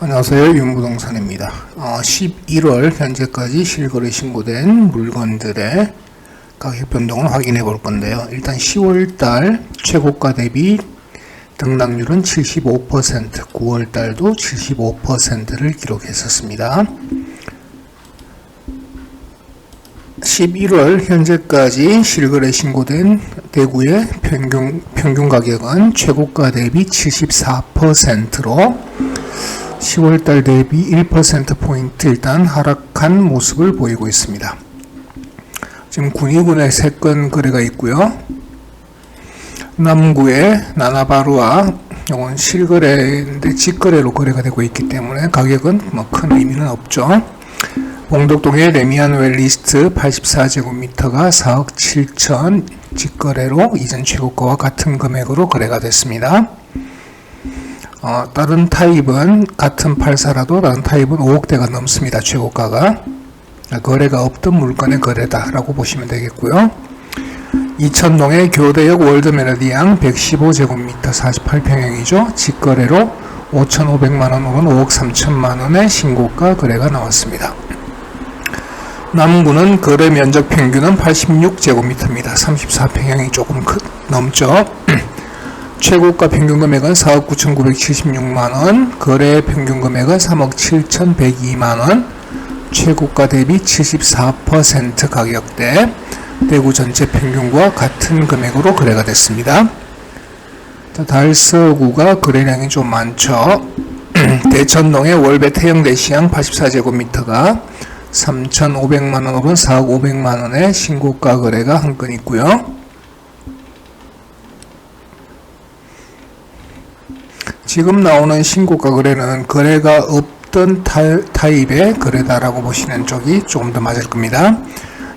안녕하세요. 윤부동산입니다. 어, 11월 현재까지 실거래 신고된 물건들의 가격 변동을 확인해 볼 건데요. 일단 10월 달 최고가 대비 등락률은 75%, 9월 달도 75%를 기록했었습니다. 11월 현재까지 실거래 신고된 대구의 평균, 평균 가격은 최고가 대비 74%로 10월달 대비 1%포인트 일단 하락한 모습을 보이고 있습니다. 지금 군위군의 세건 거래가 있고요. 남구의 나나바루와 이건 실거래인데 직거래로 거래가 되고 있기 때문에 가격은 뭐 큰 의미는 없죠. 봉덕동의 레미안 웰리스트 84제곱미터가 4억 7천 직거래로 이전 최고가와 같은 금액으로 거래가 됐습니다. 어, 다른 타입은 같은 84라도 다른 타입은 5억대가 넘습니다. 최고가가. 거래가 없던 물건의 거래다라고 보시면 되겠고요. 이천동의 교대역 월드메르디앙 115제곱미터 48평형이죠. 직거래로 5,500만원 혹은 5억 3천만원의 신고가 거래가 나왔습니다. 남구는 거래 면적 평균은 86제곱미터입니다. 34평형이 조금 크, 넘죠. 최고가 평균 금액은 4억 9,976만원, 거래 평균 금액은 3억 7,102만원, 최고가 대비 74% 가격대, 대구 전체 평균과 같은 금액으로 거래가 됐습니다. 달서구가 거래량이 좀 많죠. 대천동의 월배 태영대시양 84제곱미터가 3,500만 원 혹은 4억 500만 원의 신고가 거래가 한 건 있고요. 지금 나오는 신고가 거래는 거래가 없던 타, 입의 거래다라고 보시는 쪽이 조금 더 맞을 겁니다.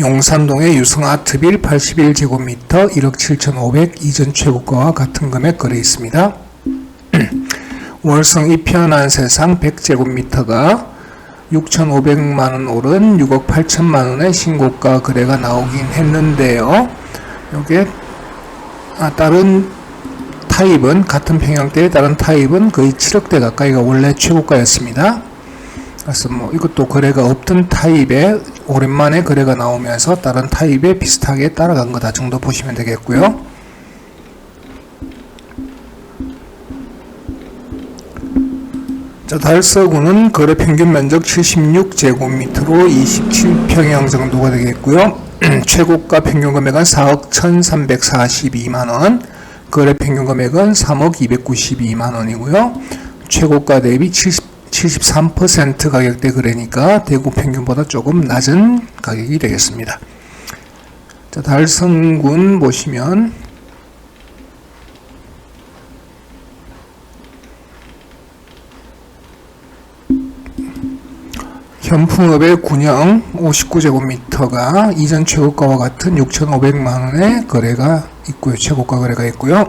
용산동의 유성아트빌 81제곱미터 1억 7,500 이전 최고가와 같은 금액 거래 있습니다. 월성 이편한 세상 100제곱미터가 6,500만원 오른 6억 8천만원의 신고가 거래가 나오긴 했는데요. 이게 아, 다른 타입은 같은 평형대의 다른 타입은 거의 7억대 가까이가 원래 최고가였습니다. 그래서 뭐 이것도 거래가 없던 타입에 오랜만에 거래가 나오면서 다른 타입에 비슷하게 따라간 거다 정도 보시면 되겠고요. 자, 달서구는 거래 평균 면적 76제곱미터로 27평형 정도가 되겠고요. 최고가 평균 금액은 4억 1342만 원, 거래 평균 금액은 3억 292만 원이고요. 최고가 대비 70, 73% 가격대 거래니까 대구 평균보다 조금 낮은 가격이 되겠습니다. 자, 달성군 보시면 현풍업의 군영 59제곱미터가 이전 최고가와 같은 6,500만원의 거래가 있고요. 최고가 거래가 있고요.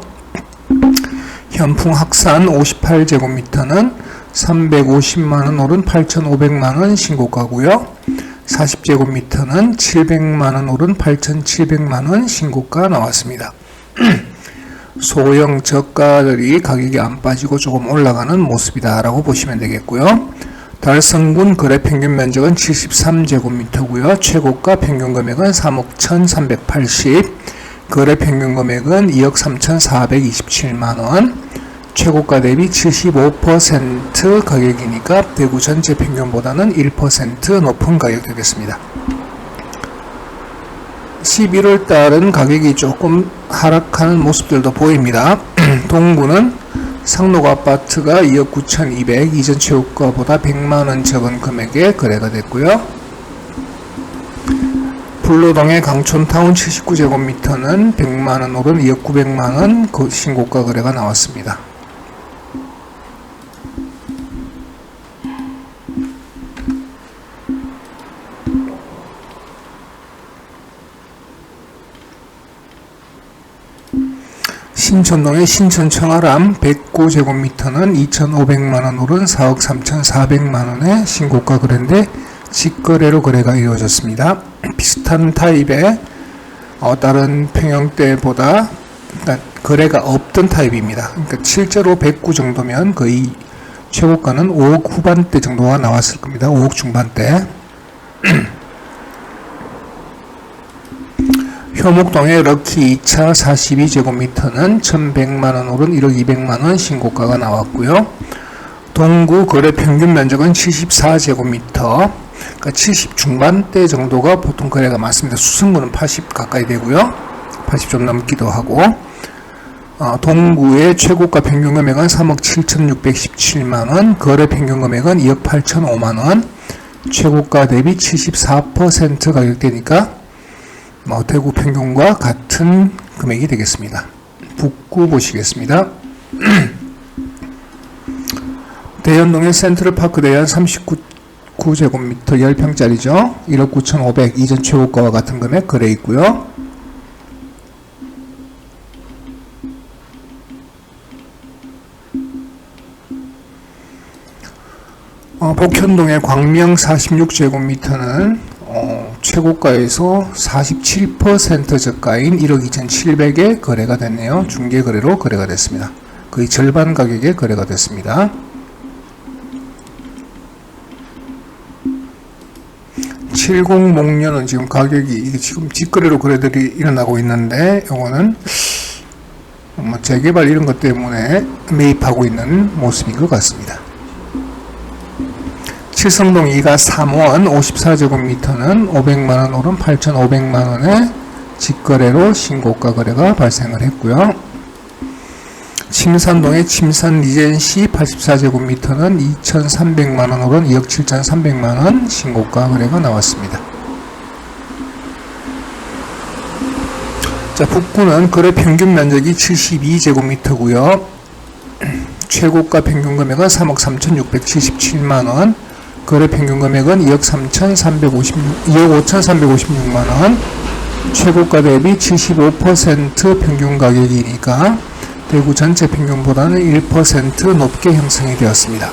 현풍 학산 58제곱미터는 350만원 오른 8,500만원 신고가고요. 40제곱미터는 700만원 오른 8,700만원 신고가 나왔습니다. 소형 저가들이 가격이 안 빠지고 조금 올라가는 모습이다라고 보시면 되겠고요. 달성군 거래 평균 면적은 73제곱미터고요. 최고가 평균 금액은 3억 1380, 거래 평균 금액은 2억 3427만 원, 최고가 대비 75% 가격이니까 대구 전체 평균보다는 1% 높은 가격 되겠습니다. 11월 달은 가격이 조금 하락하는 모습들도 보입니다. 동구는 상록 아파트가 2억 9,200 이전 최고가보다 100만원 적은 금액에 거래가 됐고요. 불로동의 강촌타운 79제곱미터는 100만원 오른 2억 900만원 그 신고가 거래가 나왔습니다. 신촌동의 신촌청아람 109제곱미터는 2,500만원 오른 4억 3,400만원의 신고가 거래인데 직거래로 거래가 이루어졌습니다. 비슷한 타입의 어, 다른 평형대보다 거래가 없던 타입입니다. 그러니까 실제로 109 정도면 거의 최고가는 5억 후반대 정도가 나왔을 겁니다. 5억 중반대. 효목동의 럭키 2차 42제곱미터는 1100만원 오른 1억 200만원 신고가가 나왔고요. 동구 거래 평균 면적은 74제곱미터, 그러니까 70 중반대 정도가 보통 거래가 많습니다. 수성구는 80 가까이 되고요. 80 좀 넘기도 하고, 어, 동구의 최고가 평균 금액은 3억 7,617만원, 거래 평균 금액은 2억 8,005만원, 최고가 대비 74% 가격대니까 뭐 대구 평균과 같은 금액이 되겠습니다. 북구 보시겠습니다. 대연동의 센트럴파크 대연 39제곱미터 10평짜리죠. 1억 9,500 이전 최고가와 같은 금액 거래 있고요. 어, 복현동의 광명 46제곱미터는 어, 최고가에서 47% 저가인 1억 2,700에 거래가 됐네요. 중개 거래로 거래가 됐습니다. 거의 절반 가격에 거래가 됐습니다. 70목련은 지금 가격이 지금 직거래로 거래들이 일어나고 있는데 요거는 뭐 재개발 이런 것 때문에 매입하고 있는 모습인 것 같습니다. 칠성동 2가 3원 54제곱미터는 500만원 오른 8,500만원에 직거래로 신고가 거래가 발생을 했고요. 침산동의 침산 리젠시 84제곱미터는 2,300만원 오른 2억 7,300만원 신고가 거래가 나왔습니다. 자, 북구는 거래 평균 면적이 72제곱미터고요. 최고가 평균 금액은 3억 3,677만원, 거래 평균 금액은 2억 3,356, 2억 5,356만원, 최고가 대비 75% 평균 가격이니까 대구 전체 평균보다는 1% 높게 형성이 되었습니다.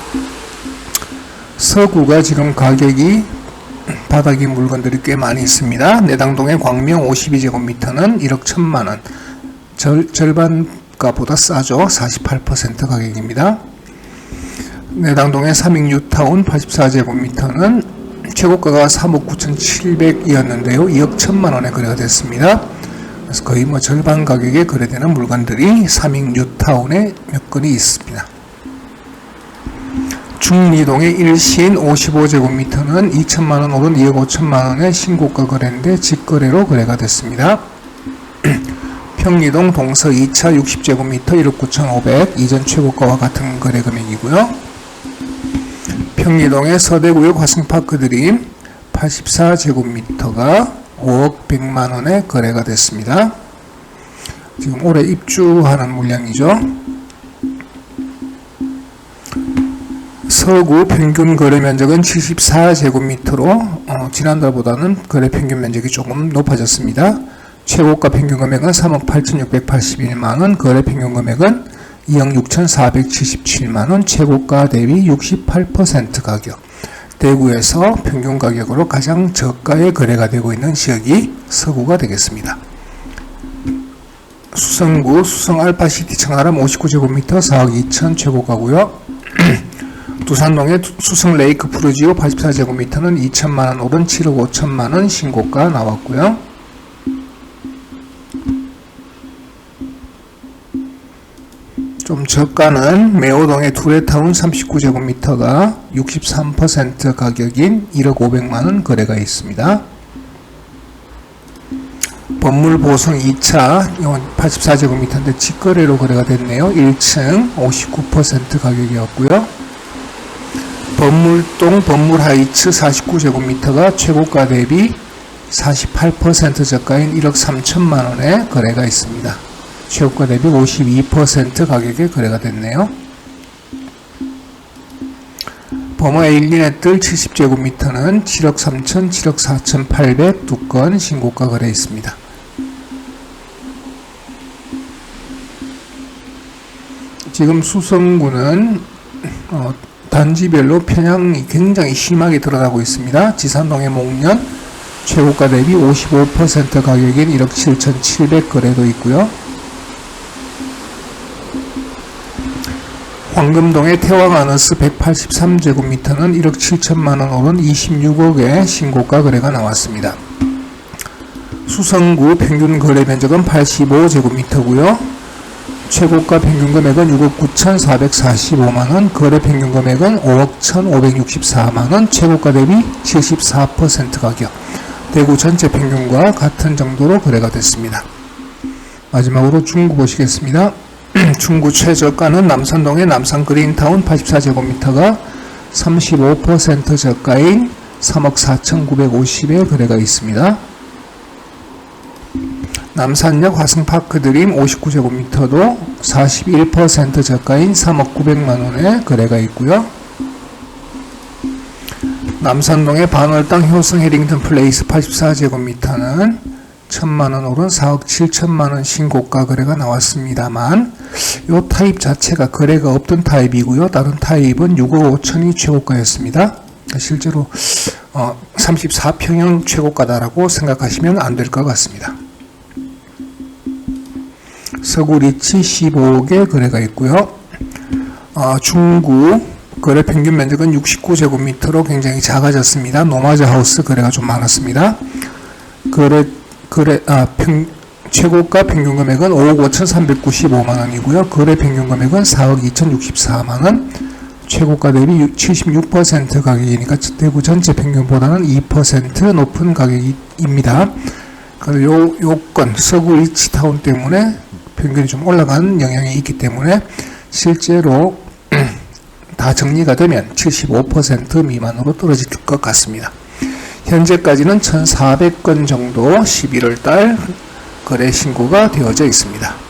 서구가 지금 가격이 바닥이 물건들이 꽤 많이 있습니다. 내당동의 광명 52제곱미터는 1억 1천만원, 절, 절반가보다 싸죠. 48% 가격입니다. 내당동의 삼익뉴타운 84제곱미터는 최고가가 3억 9,700이었는데요. 2억 1천만 원에 거래가 됐습니다. 그래서 거의 뭐 절반 가격에 거래되는 물건들이 삼익뉴타운에 몇 건이 있습니다. 중리동의 일신 55제곱미터는 2천만 원 오른 2억 5천만 원의 신고가 거래인데 직거래로 거래가 됐습니다. 평리동 동서 2차 60제곱미터 1억 9,500 이전 최고가와 같은 거래 금액이고요. 평리동의 서대구역 화승파크 드림 84제곱미터가 5억 100만원에 거래가 됐습니다. 지금 올해 입주하는 물량이죠. 서구 평균 거래 면적은 74제곱미터로 어, 지난달보다는 거래 평균 면적이 조금 높아졌습니다. 최고가 평균 금액은 3억 8,681만원, 거래 평균 금액은 2억 6,477만원, 최고가 대비 68% 가격. 대구에서 평균 가격으로 가장 저가의 거래가 되고 있는 지역이 서구가 되겠습니다. 수성구 수성 알파시티 청아람 59제곱미터 4억 2천 최고가고요. 두산동의 수성 레이크 푸르지오 84제곱미터는 2천만원 오른 7억 5천만원 신고가 나왔고요. 좀 저가는 매호동의 두레타운 39제곱미터가 63% 가격인 1억 500만원 거래가 있습니다. 건물 보성 2차 84제곱미터인데 직거래로 거래가 됐네요. 1층 59% 가격이었고요. 건물동 건물 하이츠 49제곱미터가 최고가 대비 48% 저가인 1억 3천만 원에 거래가 있습니다. 최고가 대비 52% 가격에 거래가 됐네요. 범어 뜰 70제곱미터는 7억 3천, 7억 4천 8백 두건 신고가 거래 있습니다. 지금 수성구는 어, 단지별로 편향이 굉장히 심하게 드러나고 있습니다. 지산동의 목련 최고가 대비 55% 가격인 1억 7천 7백 거래도 있고요. 황금동의 태왕 아너스 183제곱미터는 1억 7천만원 오른 26억의 신고가 거래가 나왔습니다. 수성구 평균 거래 면적은 85제곱미터고요. 최고가 평균 금액은 6억 9,445만원, 거래 평균 금액은 5억 1,564만원, 최고가 대비 74% 가격, 대구 전체 평균과 같은 정도로 거래가 됐습니다. 마지막으로 중구 보시겠습니다. 중구 최저가는 남산동의 남산 그린타운 84제곱미터가 35% 저가인 3억 4,950에 거래가 있습니다. 남산역 화승파크 드림 59제곱미터도 41% 저가인 3억 900만원에 거래가 있고요. 남산동의 반월당 효성 해링턴 플레이스 84제곱미터는 1000만원 오른 4억 7천만 원 신고가 거래가 나왔습니다만 이 타입 자체가 거래가 없던 타입이고요. 다른 타입은 6억 5천이 최고가였습니다. 실제로 어, 34평형 최고가다라고 생각하시면 안 될 것 같습니다. 서구리치 15억에 거래가 있고요. 어, 중구 거래 평균 면적은 69제곱미터로 굉장히 작아졌습니다. 노마즈 하우스 거래가 좀 많았습니다. 거래 거래 아 평, 최고가 평균 금액은 5억 5,395만 원이고요. 거래 평균 금액은 4억 2,064만 원. 최고가 대비 76% 가격이니까 대구 전체 평균보다는 2% 높은 가격입니다. 그래서 요 요건 서구 이치타운 때문에 평균이 좀 올라간 영향이 있기 때문에 실제로 다 정리가 되면 75% 미만으로 떨어질 것 같습니다. 현재까지는 1,400건 정도 11월 달 거래 신고가 되어져 있습니다.